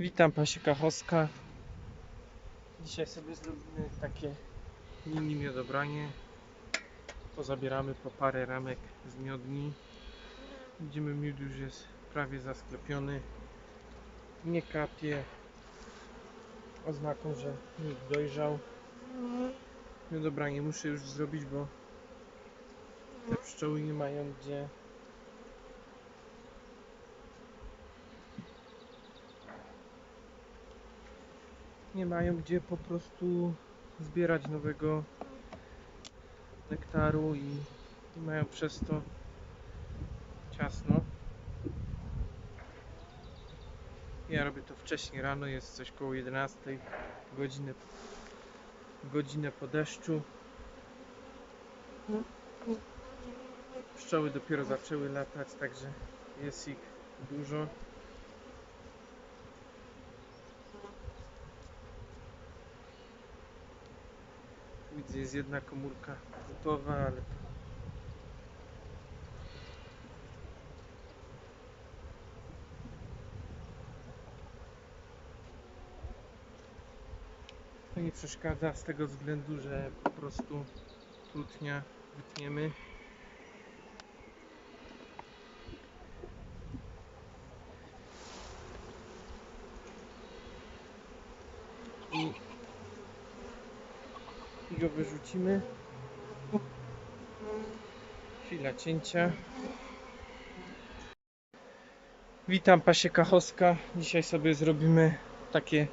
Witam Pasieka Hoska. Dzisiaj sobie zrobimy takie mini miodobranie. Pozabieramy po parę ramek z miodni. Widzimy miód już jest prawie zasklepiony. Nie kapie. Oznaką, że miód dojrzał. Miodobranie muszę już zrobić, bo te pszczoły nie mają gdzie nie mają gdzie po prostu zbierać nowego nektaru i, i mają przez to ciasno. Ja robię to wcześniej rano, jest coś koło 11, godzinę, godzinę po deszczu. Pszczoły dopiero zaczęły latać, także jest ich dużo. Widzę, jest jedna komórka gotowa, ale to... Nie przeszkadza z tego względu, że po prostu trutnia wytniemy. I wyrzucimy. Chwila cięcia. Witam Pasieka Hoska. Dzisiaj sobie zrobimy takie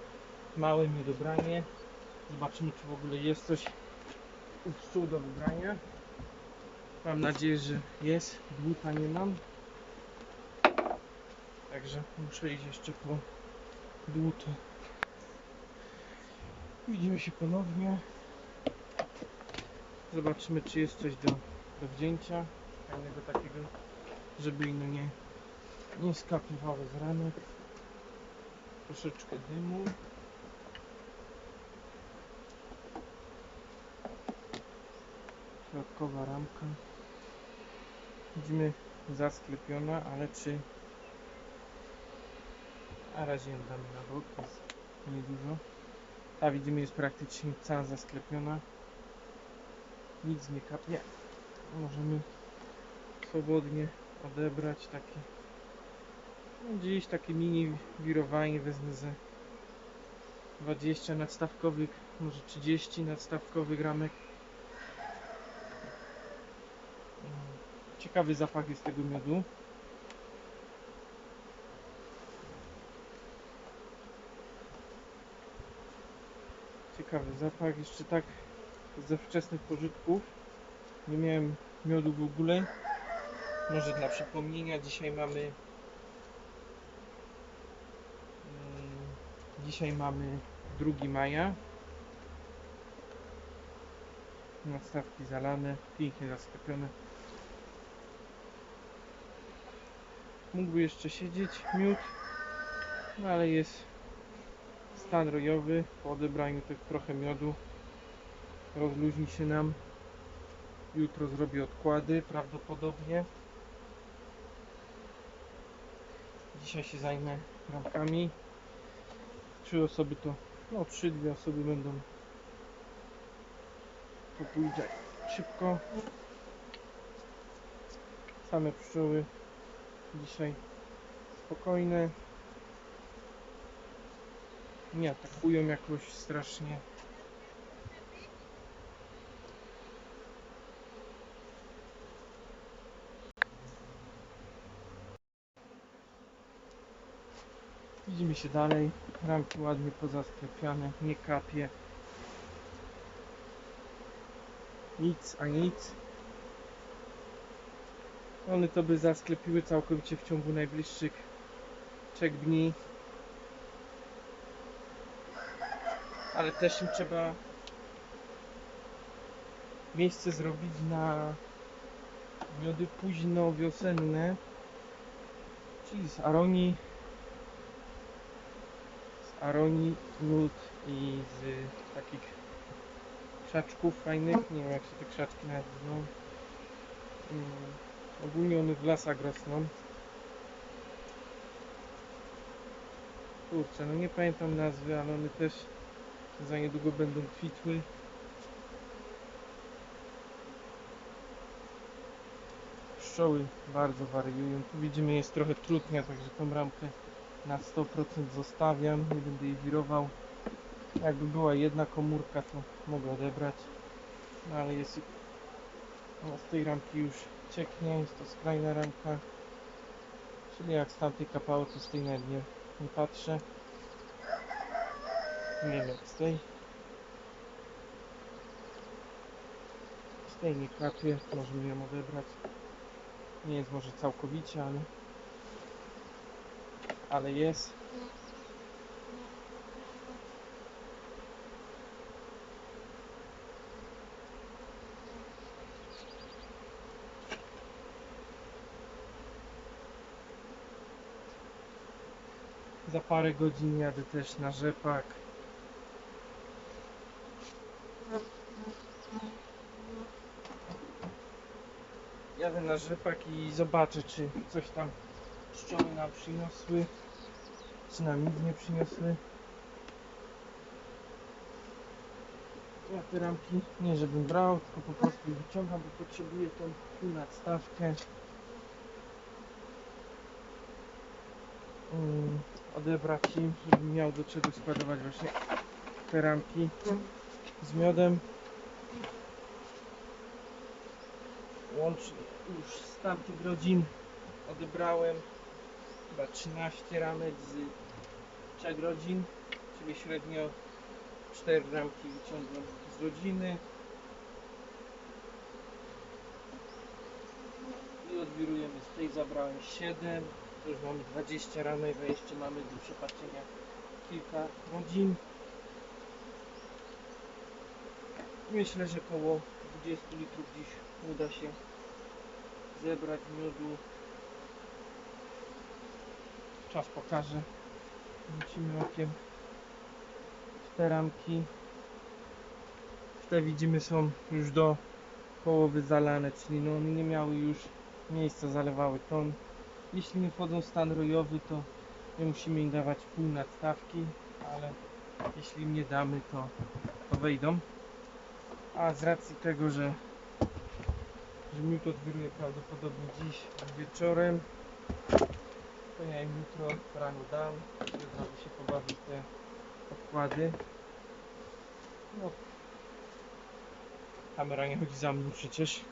małe miodobranie. Zobaczymy czy w ogóle jest coś u pszczół do wybrania. Mam nadzieję, że jest. Dłuta nie mam. Także muszę iść jeszcze po dłutę. Widzimy się ponownie. Zobaczymy, czy jest coś do, do wzięcia. Fajnego takiego, żeby ino nie, nie skapywało z ranek. Troszeczkę dymu. Środkowa ramka. Widzimy zasklepiona, ale czy... Na razie ją damy na bok, jest niedużo. Ta widzimy jest praktycznie cała zasklepiona nic nie kapie. Możemy swobodnie odebrać takie no gdzieś takie mini wirowanie wezmę ze 20 nadstawkowych, może 30 nadstawkowych ramek. Ciekawy zapach jest tego miodu. Ciekawy zapach, jeszcze tak ze wczesnych pożytków. Nie miałem miodu w ogóle. Może dla przypomnienia, dzisiaj mamy. mm, Dzisiaj mamy 2 maja. Nadstawki zalane, pięknie zasklepione. Mógłby jeszcze siedzieć miód, no ale jest stan rojowy. Po odebraniu tych trochę miodu rozluźni się nam. Jutro zrobię odkłady prawdopodobnie. Dzisiaj się zajmę ramkami. Trzy osoby to, no trzy, dwie osoby będą. To pójdzie szybko. Same pszczoły dzisiaj spokojne. Nie atakują jakoś strasznie. Widzimy się dalej. Ramki ładnie pozasklepiane, nie kapie. Nic, a nic. One to by zasklepiły całkowicie w ciągu najbliższych 3 dni. Ale też im trzeba miejsce zrobić na miody późno wiosenne. Czyli z aronii aronii, nut i z takich krzaczków fajnych. Nie wiem jak się te krzaczki nazywają. Mm, ogólnie one w lasach rosną. Kurczę, no nie pamiętam nazwy, ale one też za niedługo będą kwitły. Pszczoły bardzo wariują. Tu widzimy jest trochę trudnia, także tą ramkę na 100% zostawiam. Nie będę jej wirował. Jakby była jedna komórka, to mogę odebrać. No ale jest z tej ramki już cieknie, jest to skrajna ramka. Czyli jak z tamtej kapało, to z tej nawet nie, nie patrzę. Nie wiem jak z tej. Z tej nie kapie, możemy ją odebrać. Nie jest może całkowicie, ale ale jest. Za parę godzin jadę też na rzepak. Jadę na rzepak i zobaczę, czy coś tam pszczoły nam przyniosły, czy nam nic nie przyniosły. Ja te ramki nie żebym brał, tylko po prostu wyciągam, bo potrzebuję tą nadstawkę. Mm, odebrać im, żebym miał do czego składować właśnie te ramki z miodem. Łącznie już z tamtych rodzin odebrałem chyba 13 ramek z trzech rodzin, czyli średnio 4 ramki wyciągłem z rodziny. I odwirujemy z tej zabrałem 7, to już mamy 20 ramek, a jeszcze mamy do przepatrzenia kilka rodzin. Myślę, że około 20 litrów dziś uda się zebrać miodu. Czas pokaże. Rzucimy okiem w te ramki. Te widzimy są już do połowy zalane, czyli no nie miały już miejsca, zalewały ton. Jeśli nie wchodzą w stan rojowy, to nie musimy im dawać pół nadstawki, ale jeśli nie damy, to, to wejdą. A z racji tego, że, że miód odwiruje prawdopodobnie dziś wieczorem, to ja im jutro rano dam, żeby się pobawi te odkłady. No, kamera nie chodzi za mną przecież.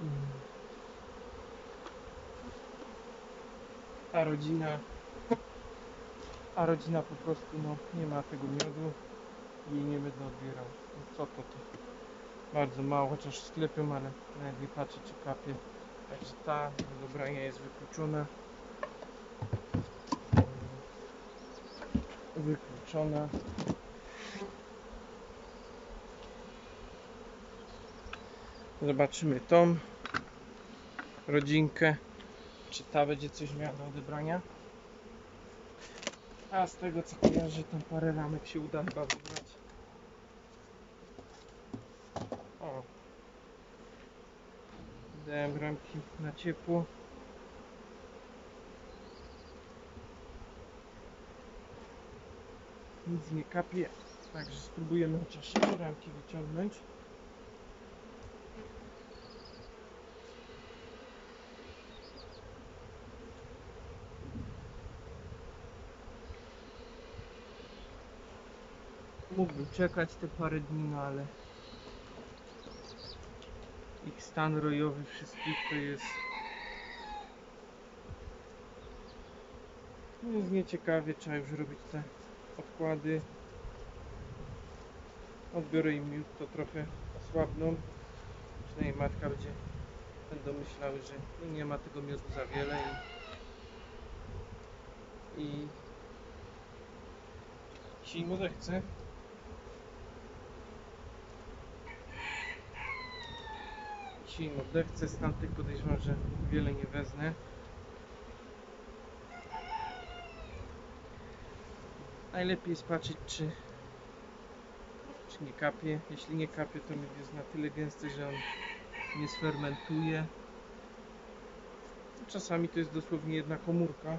Mm. A rodzina a rodzina po prostu no, nie ma tego miodu i nie będę odbierał. No co to to? Bardzo mało, chociaż sklepią, ale nawet patrzę czy kapie. Także ta do dobrania jest wykluczona. Wykluczona. Zobaczymy tą rodzinkę. Czy ta będzie coś miała do odebrania? A z tego co kojarzę, tam parę ramek się uda chyba wybrać. O. Dałem ramki na ciepło. Nic nie kapie, także spróbujemy chociaż ramki wyciągnąć. Mógłbym czekać te parę dni, no ale stan rojowy wszystkich to jest no jest nieciekawie, trzeba już robić te odkłady. Odbiorę im miód, to trochę osłabną. Przynajmniej matka będzie będą myślały, że no nie ma tego miodu za wiele i, i się im odechce im odechce, z tamtych podejrzewam, że wiele nie wezmę. Najlepiej jest patrzeć, czy, czy nie kapie. Jeśli nie kapie, to miód jest na tyle gęsty, że on nie sfermentuje. Czasami to jest dosłownie jedna komórka.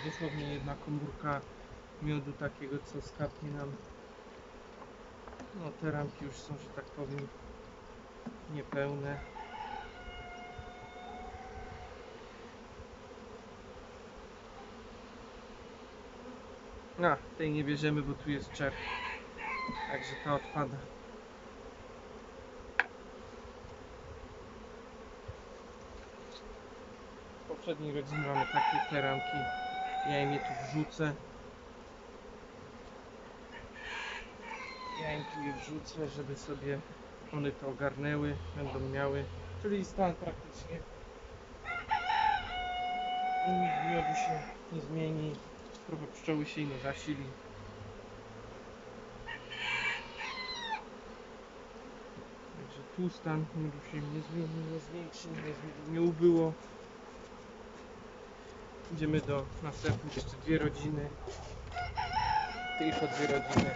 Dosłownie jedna komórka miodu takiego, co skapnie nam. No te ramki już są, że tak powiem, niepełne. A, tej nie bierzemy, bo tu jest czerw. Także ta odpada. Poprzedniej rodziny mamy takie te ramki. Ja im je tu wrzucę. Ja im tu je wrzucę, żeby sobie one to ogarnęły, będą miały. Czyli stan praktycznie miodu się nie zmieni. Trochę pszczoły się ino zasili. Także tu stan miodu się nie zmieni, nie zwiększy, nie, nie ubyło. Idziemy do następnych jeszcze dwie rodziny. Tylko dwie rodziny.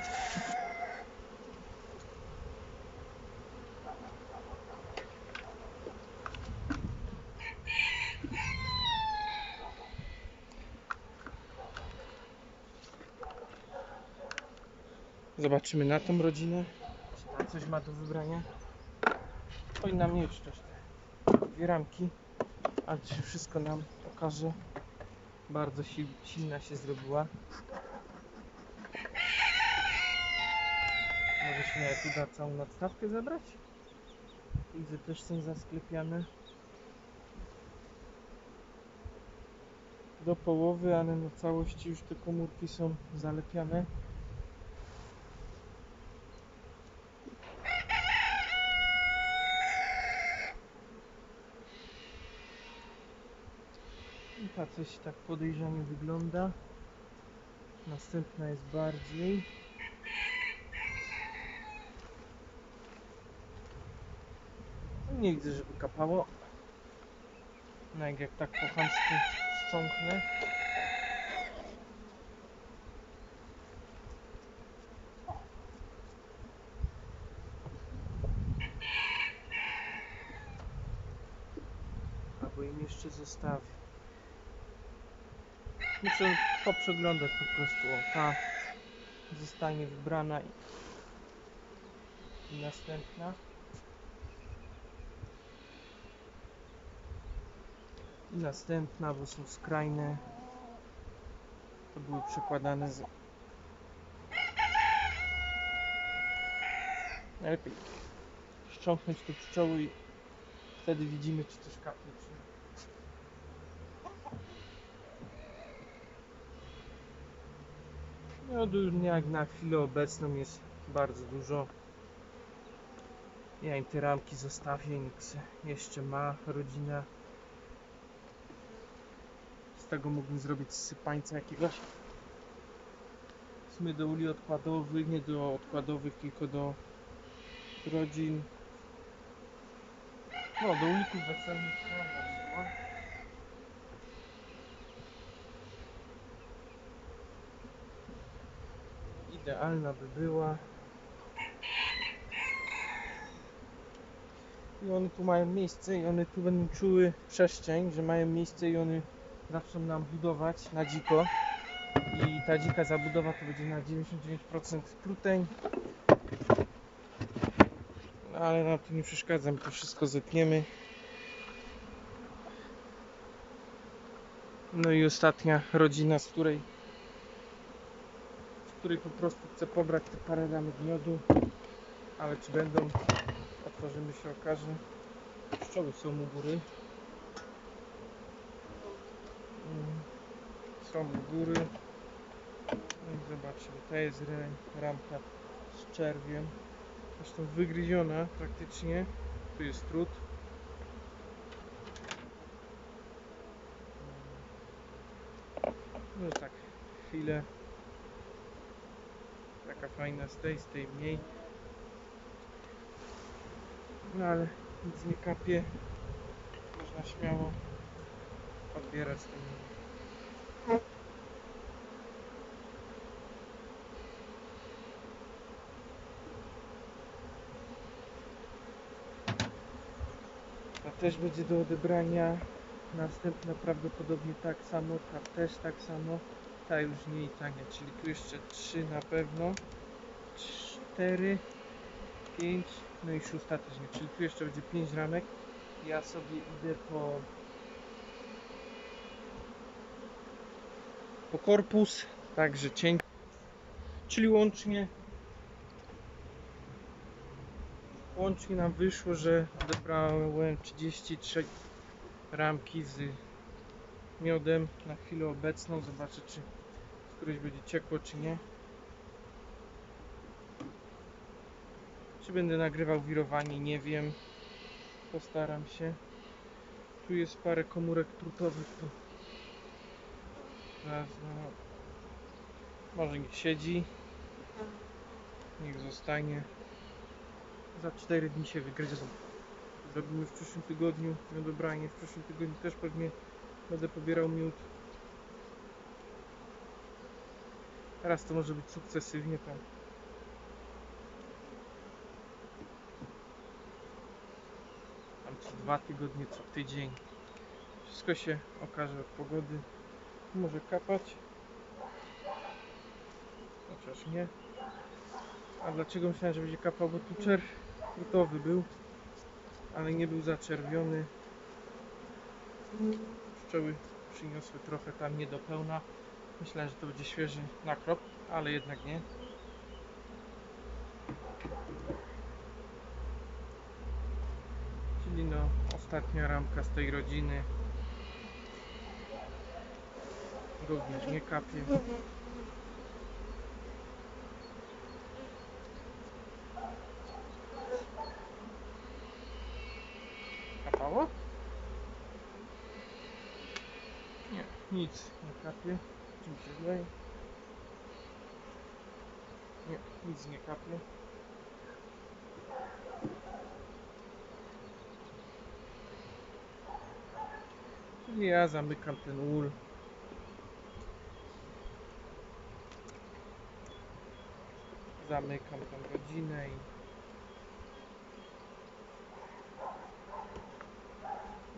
Zobaczymy na tą rodzinę. Czy ta coś ma do wybrania? Powinna mieć też te dwie ramki, ale czy wszystko nam pokaże. Bardzo sil, silna się zrobiła. Może się nawet uda całą nadstawkę zabrać? Widzę też są zasklepiane. Do połowy, ale na całości już te komórki są zalepiane. I ta coś tak podejrzanie wygląda. Następna jest bardziej. Nie widzę, żeby kapało. No jak, jak tak po chamsku strząknę. Albo im jeszcze zostawię. Muszę poprzeglądać po prostu. Ta zostanie wybrana i, następna. I następna, bo są skrajne. To były przekładane z. Najlepiej ściągnąć te pszczoły i wtedy widzimy, czy coś kapnie, czy nie. Miodu jak na chwilę obecną jest bardzo dużo. Ja im te ramki zostawię, nikt jeszcze ma rodzina. Z tego mógłbym zrobić sypańca jakiegoś. W do uli odkładowych, nie do odkładowych, tylko do rodzin. No, do ulików weselnych. no, na przykład. Idealna by była. I one tu mają miejsce i one tu będą czuły przestrzeń, że mają miejsce i one zaczną nam budować na dziko. I ta dzika zabudowa to będzie na 99% truteń. No, ale nam to nie przeszkadza, my to wszystko zetniemy. No i ostatnia rodzina, z której której po prostu chcę pobrać te parę ramek miodu. Ale czy będą, otworzymy się okaże. Pszczoły są u góry. Mm, Są u góry. No i zobaczymy. Ta jest ramka z czerwiem. Zresztą wygryziona praktycznie. Tu jest trud. No tak, chwilę taka fajna z tej, z tej mniej. No ale nic nie kapie. Można śmiało odbierać miód. Ta też będzie do odebrania. Następna prawdopodobnie tak samo, ta też tak samo, ta już nie i ta nie, czyli tu jeszcze trzy na pewno, cztery, pięć, no i szósta też nie, czyli tu jeszcze będzie pięć ramek. Ja sobie idę po po korpus, także cień, czyli łącznie łącznie nam wyszło, że odebrałem 33 ramki z miodem na chwilę obecną. Zobaczę, czy któreś będzie ciekło, czy nie. Czy będę nagrywał wirowanie, nie wiem. Postaram się. Tu jest parę komórek trutowych. To Zaraz, no, może niech siedzi. Niech zostanie. Za 4 dni się wygryzą. Zrobimy w przyszłym tygodniu miodobranie. W przyszłym tygodniu też pewnie będę pobierał miód. Teraz to może być sukcesywnie tam. Tam co dwa tygodnie, co tydzień. Wszystko się okaże od pogody. Może kapać. Chociaż nie. A dlaczego myślałem, że będzie kapał? Bo tu czerw był, ale nie był zaczerwiony. Pszczoły przyniosły trochę tam nie do pełna. Myślałem, że to będzie świeży nakrop, ale jednak nie. Czyli no, ostatnia ramka z tej rodziny. Również nie kapie. Kapało? Nie, nic nie kapie. Czym się? Nie, nic nie kapie. Czyli ja zamykam ten ul. Zamykam tą rodzinę i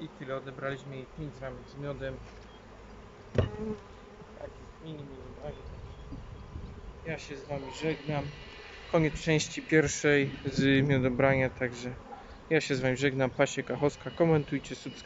I tyle, odebraliśmy jej 5 ramek z miodem. Taki mini, mini bag. Ja się z Wami żegnam. Koniec części pierwszej z miodobrania, także ja się z Wami żegnam. Pasie Kachoska, komentujcie, subskrybujcie.